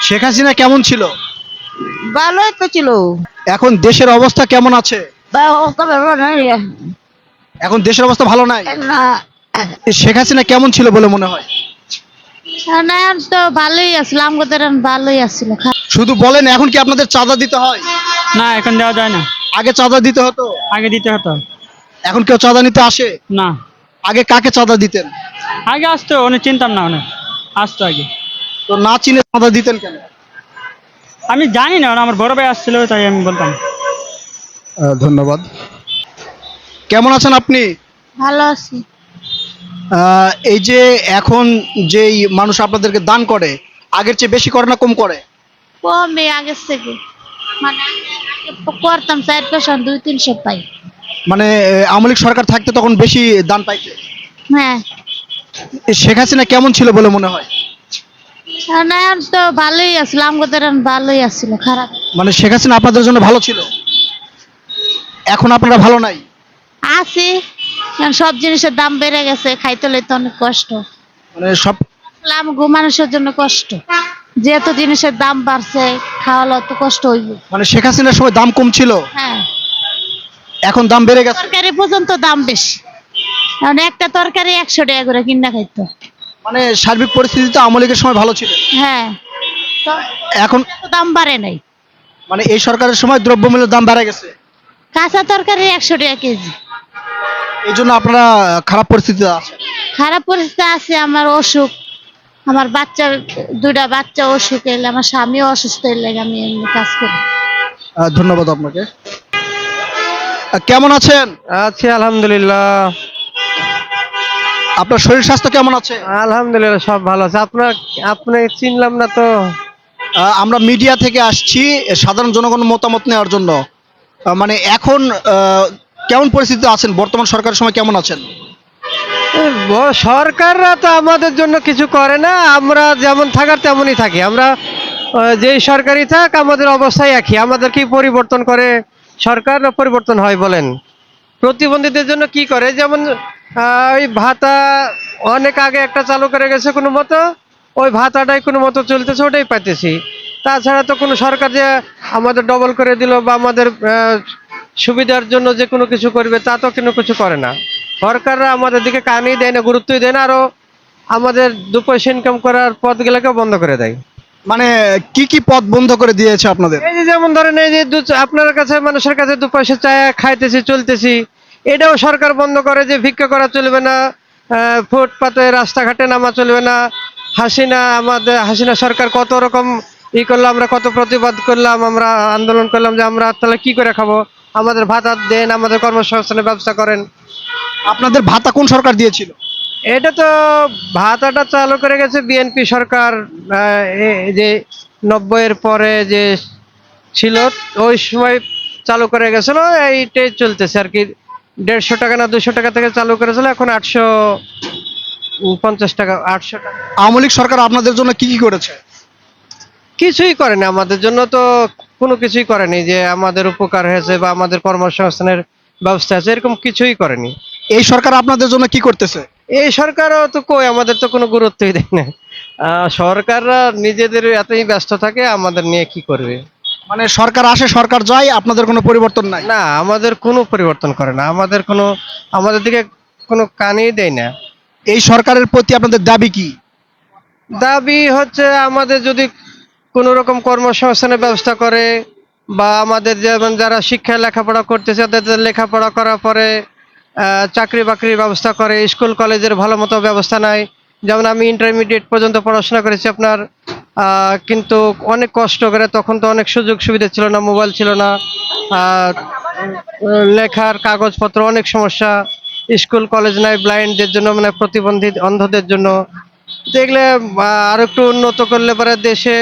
শেখ হাসিনা কেমন ছিল? ভালোই তো ছিল। এখন দেশের অবস্থা কেমন আছে। এখন দেশের অবস্থা ভালো নাই? না। শেখ হাসিনা কেমন ছিল বলে মনে হয়? তো ভালোই আসছিল আমাদের ভালোই আসছিল শুধু বলেন এখন কি আপনাদের চাঁদা দিতে হয়? না এখন দেওয়া যায় না। আগে চাঁদা দিতে হতো? আগে দিতে হতো। এখন কেউ চাঁদা নিতে আসে? না। আগে কাকে চাঁদা দিতেন? আগে আসতো অনেক চিনতাম না অনেক আসতো আগে। তো না চিনে চাঁদা দিতেন কেন? আমি জানি না আমার বড় ভাই আসছিল তাই আমি বলতাম। ধন্যবাদ। কেমন আছেন আপনি? ভালো আছি। আহ, এই যে এখন যেই মানুষ আপনাদেরকে দান করে আগের চেয়ে বেশি করে না কম করে? কমে আগের থেকে। মানে আগে করতাম চার পয়সা দুই তিনশো পাই। মানে আহ, আওয়ামী লীগ সরকার থাকতে তখন বেশি দান পাইছে হ্যাঁ। শেখ হাসিনা কেমন ছিল বলে মনে হয়? না তো ভালোই আসছিল আমাদের ভালোই আসছিল খারাপ। মানে শেখ হাসিনা আপনাদের জন্য ভালো ছিল? এখন আপনারা ভালো নাই? আছে কারণ সব জিনিসের দাম বেড়ে গেছে খাইতে লইতে অনেক কষ্ট। মানে সব আসলে আমাকে মানুষের জন্য কষ্ট। যেহেতু জিনিসের দাম বাড়ছে খাওয়ালো তো কষ্ট হইব। মানে শেখ হাসিনার সময় দাম কম ছিল? হ্যাঁ। এখন দাম বেড়ে গেছে? তরকারি পর্যন্ত দাম বেশি। কারণ একটা তরকারি একশো টাকা করে কিনা খাইতো। মানে সার্বিক পরিস্থিতিতে আওয়ামী লীগের সময় ভালো ছিল। হ্যাঁ। তো এখন এত দাম বাড়ে নাই। মানে এই সরকারের সময় দ্রব্যমূল্যের দাম বেড়ে গেছে। কাঁচা তরকারি একশো টাকা কেজি। এই জন্য আপনারা খারাপ পরিস্থিতিতে আছেন। খারাপ পরিস্থিতি আছে আমার অসুখ। আমার বাচ্চার দুটা বাচ্চা অসুখ এলে আমার স্বামীও অসুস্থ এলে আমি এমনি কাজ করি। আহ, ধন্যবাদ আপনাকে। আহ, কেমন আছেন? আছি আলহামদুলিল্লাহ। আপনার শরীর স্বাস্থ্য কেমন আছে? আলহামদুলিল্লাহ সব ভালো আছে। আপনার আপনি চিনলাম না তো। আমরা মিডিয়া থেকে আসছি সাধারণ জনগণের মতামত নেওয়ার জন্য। মানে এখন কেমন পরিস্থিতিতে আছেন? বর্তমান সরকারের সময় কেমন আছেন? সরকাররা তো আমাদের জন্য কিছু করে না। আমরা যেমন থাকার তেমনই থাকি। আমরা যেই সরকারই থাক আমাদের অবস্থায় একই। আমাদের কি পরিবর্তন করে সরকার পরিবর্তন হয় বলেন? প্রতিবন্ধীদের জন্য কি করে? যেমন ওই ভাতা অনেক আগে একটা চালু করে গেছে কোনো মতো, ওই ভাতাটাই কোনো মতো চলতেছে, ওটাই পাইতেছি। তাছাড়া তো কোনো সরকার যে আমাদের ডবল করে দিল বা আমাদের সুবিধার জন্য যে কোনো কিছু করবে, তা তো কোনো কিছু করে না। সরকাররা আমাদের দিকে কানই দেয় না, গুরুত্বই দেয় না আরও আমাদের দু পয়সা ইনকাম করার পথগুলোকে বন্ধ করে দেয়। মানে কি কি পথ বন্ধ করে দিয়েছে আপনাদের? এই যে যেমন ধরেন এই যে আপনার কাছে মানুষের কাছে দু পয়সা চায় খাইতেছি চলতেছি এটাও সরকার বন্ধ করে যে ভিক্ষা করা চলবে না ফুটপাতে রাস্তাঘাটে নামা চলবে না। হাসিনা আমাদের হাসিনা সরকার কত রকম ই করল আমরা কত প্রতিবাদ করলাম আমরা আন্দোলন করলাম যে আমরা তাহলে কি করে খাব? আমাদের ভাতা দেন আমাদের কর্মসংস্থানের ব্যবস্থা করেন। আপনাদের ভাতা কোন সরকার দিয়েছিল? এটা তো ভাতাটা চালু করে গেছে বিএনপি সরকার যে নব্বইয়ের পরে যে ছিল ওই সময় চালু করে গেছিল এইটাই চলতেছে আর কি। দেড়শো টাকা না দুশো টাকা থেকে চালু করেছিল এখন আটশো পঞ্চাশ টাকা আটশো টাকা। আওয়ামী লীগ সরকার আপনাদের জন্য কি কি করেছে? কিছুই করেনি আমাদের জন্য তো কোনো কিছুই করেনি যে আমাদের উপকার হয়েছে বা আমাদের কর্মসংস্থানের ব্যবস্থা আছে এরকম কিছুই করেনি। এই সরকার আপনাদের জন্য কি করতেছে? এই সরকারও তো কই আমাদের তো কোনো গুরুত্বই দেয় না। আহ, সরকাররা নিজেদের এতই ব্যস্ত থাকে আমাদের নিয়ে কি করবে? মানে সরকার আসে সরকার যায় আপনাদের কোনো পরিবর্তন নাই? না আমাদের কোনো পরিবর্তন করে না। আমাদের কোনো আমাদের দিকে কোনো কানেই দেয় না। এই সরকারের প্রতি আপনাদের দাবি কি? দাবি হচ্ছে আমাদের যদি কোনো রকম কর্মসংস্থানের ব্যবস্থা করে বা আমাদের যেমন যারা শিক্ষা লেখাপড়া করতেছে তাদের লেখাপড়া করার পরে চাকরি বাকরির ব্যবস্থা করে, স্কুল, কলেজের ভালো মতো ব্যবস্থা নাই। যেমন আমি ইন্টারমিডিয়েট পর্যন্ত পড়াশোনা করেছি আপনার কিন্তু অনেক কষ্ট করে, তখন তো অনেক সুযোগ সুবিধা ছিল না, মোবাইল ছিল না লেখার কাগজপত্র অনেক সমস্যা, স্কুল, কলেজ নাই ব্লাইন্ডদের জন্য মানে প্রতিবন্ধী অন্ধদের জন্য। দেখলে আর একটু উন্নত করলে পরে দেশে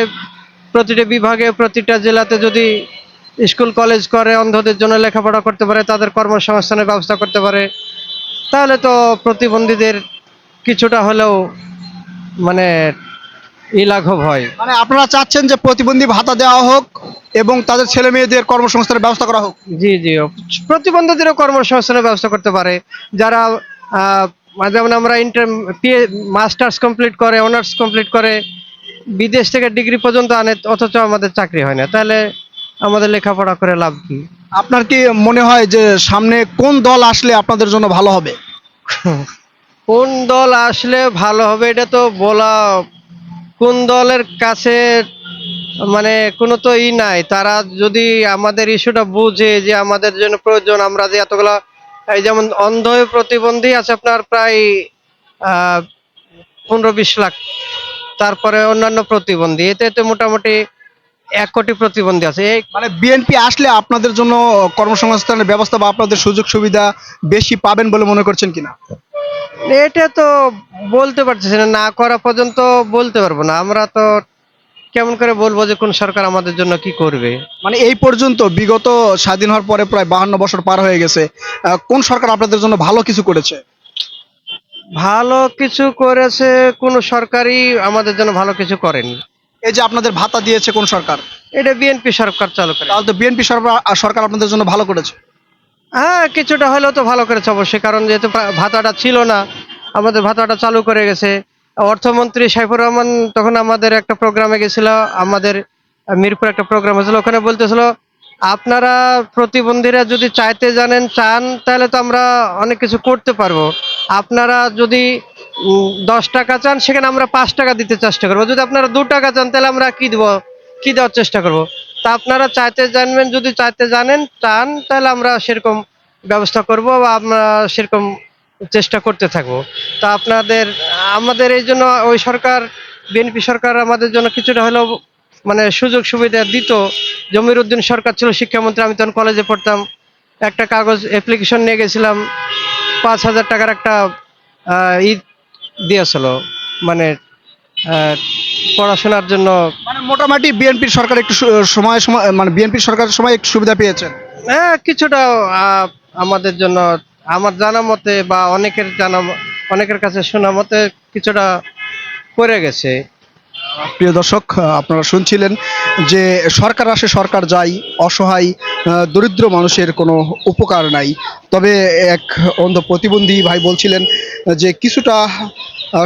প্রতিটা বিভাগে, প্রতিটা জেলাতে যদি স্কুল কলেজ করে অন্ধদের জন্য লেখাপড়া করতে পারে তাদের কর্মসংস্থানের ব্যবস্থা করতে পারে। তাহলে তো প্রতিবন্ধীদের কিছুটা হলেও মানে ই লাঘব হয়। মানে আপনারা চাচ্ছেন যে প্রতিবন্ধী ভাতা দেওয়া হোক এবং তাদের ছেলে মেয়েদের কর্মসংস্থানের ব্যবস্থা করা হোক। জি জি। প্রতিবন্ধীদেরও কর্মসংস্থানের ব্যবস্থা করতে পারে। যারা যেমন আমরা ইন্টার মাস্টার্স কমপ্লিট করে অনার্স কমপ্লিট করে বিদেশ থেকে ডিগ্রি পর্যন্ত আনে অথচ আমাদের চাকরি হয় না। তাহলে আমাদের লেখাপড়া করে লাভ কি? আপনার কি মনে হয় যে সামনে কোন দল আসলে আপনাদের জন্য ভালো হবে? কোন দল আসলে ভালো হবে এটা তো বলা কোন দলের কাছে মানে কোনো তো ই নাই। তারা যদি আমাদের ইস্যুটা বুঝে যে আমাদের জন্য প্রয়োজন আমরা যে এতগুলা এই যেমন অন্ধ প্রতিবন্ধী আছে আপনার প্রায় আহ, পনেরো বিশ লাখ তারপরে অন্যান্য প্রতিবন্ধী এতে তো মোটামুটি এক কোটি প্রতিবন্ধী আছে। এই মানে বিএনপি আসলে আপনাদের জন্য কর্মসংস্থানের ব্যবস্থা বা আপনাদের সুযোগ সুবিধা বেশি পাবেন বলে মনে করছেন কিনা? এটা তো বলতে পারতেছি না না করা পর্যন্ত বলতে পারব না। আমরা তো কেমন করে বলব যে কোন সরকার আমাদের জন্য কি করবে? মানে এই পর্যন্ত বিগত স্বাধীন হওয়ার পরে প্রায় বাহান্ন বছর পার হয়ে গেছে। কোন সরকার আপনাদের জন্য ভালো কিছু করেছে? ভালো কিছু করেছে কোন সরকারই আমাদের জন্য ভালো কিছু করেনি। এই যে আপনাদের ভাতা দিয়েছে কোন সরকার? এটা বিএনপি সরকার চালু করে তাহলে তো বিএনপি সরকার সরকার আপনাদের জন্য ভালো করেছে। হ্যাঁ কিছুটা হলেও তো ভালো করেছে অবশ্যই কারণ যেহেতু ভাতাটা ছিল না আমাদের ভাতাটা চালু করে গেছে। অর্থমন্ত্রী সাইফুর রহমান তখন আমাদের একটা প্রোগ্রামে গেছিল আমাদের মিরপুর একটা প্রোগ্রাম হয়েছিল ওখানে বলতেছিল আপনারা প্রতিবন্ধীরা যদি চাইতে জানেন চান তাহলে তো আমরা অনেক কিছু করতে পারব। আপনারা যদি দশ টাকা চান, সেখানে আমরা পাঁচ টাকা দিতে চেষ্টা করব। যদি আপনারা দু টাকা চান, তাহলে আমরা কি দেবো, কি দেওয়ার চেষ্টা করব? তা আপনারা চাইতে জানবেন, যদি চাইতে জানেন, চান, তাহলে আমরা সেরকম ব্যবস্থা করব বা আমরা সেরকম চেষ্টা করতে থাকব। তা আপনাদের, আমাদের এই জন্য ওই সরকার, বিএনপি সরকার আমাদের জন্য কিছুটা হলেও মানে সুযোগ সুবিধা দিত। জমির উদ্দিন সরকার ছিল শিক্ষামন্ত্রী, আমি তখন কলেজে পড়তাম। একটা কাগজ অ্যাপ্লিকেশন নিয়ে গেছিলাম, পাঁচ হাজার টাকার একটা ই দিয়েছিল। মানে পড়াশোনার জন্য মানে মোটামুটি বিএনপির সরকার একটু সময় সময় মানে বিএনপির সরকারের সময় একটু সুবিধা পেয়েছে হ্যাঁ কিছুটা আমাদের জন্য আমার জানা মতে বা অনেকের জানা অনেকের কাছে শোনা মতে কিছুটা করে গেছে। প্রিয় দর্শক আপনারা শুনছিলেন যে সরকার আসে, সরকার যায়, অসহায় দরিদ্র মানুষের কোনো উপকার নাই। তবে এক অন্ধ প্রতিবন্ধী ভাই বলছিলেন যে কিছুটা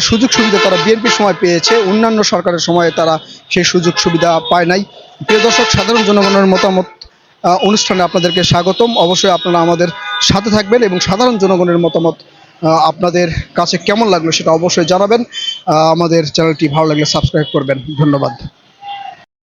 সুযোগ সুবিধা তারা বিএনপির সময় পেয়েছে, অন্যান্য সরকারের সময়ে তারা সেই সুযোগ সুবিধা পায় নাই। প্রিয় দর্শক, সাধারণ জনগণের মতামত অনুষ্ঠানে আপনাদেরকে স্বাগতম। অবশ্যই আপনারা আমাদের সাথে থাকবেন এবং সাধারণ জনগণের মতামত আপনাদের কাছে কেমন লাগল সেটা অবশ্যই জানাবেন। আমাদের চ্যানেলটি ভালো লাগলে সাবস্ক্রাইব করবেন। ধন্যবাদ।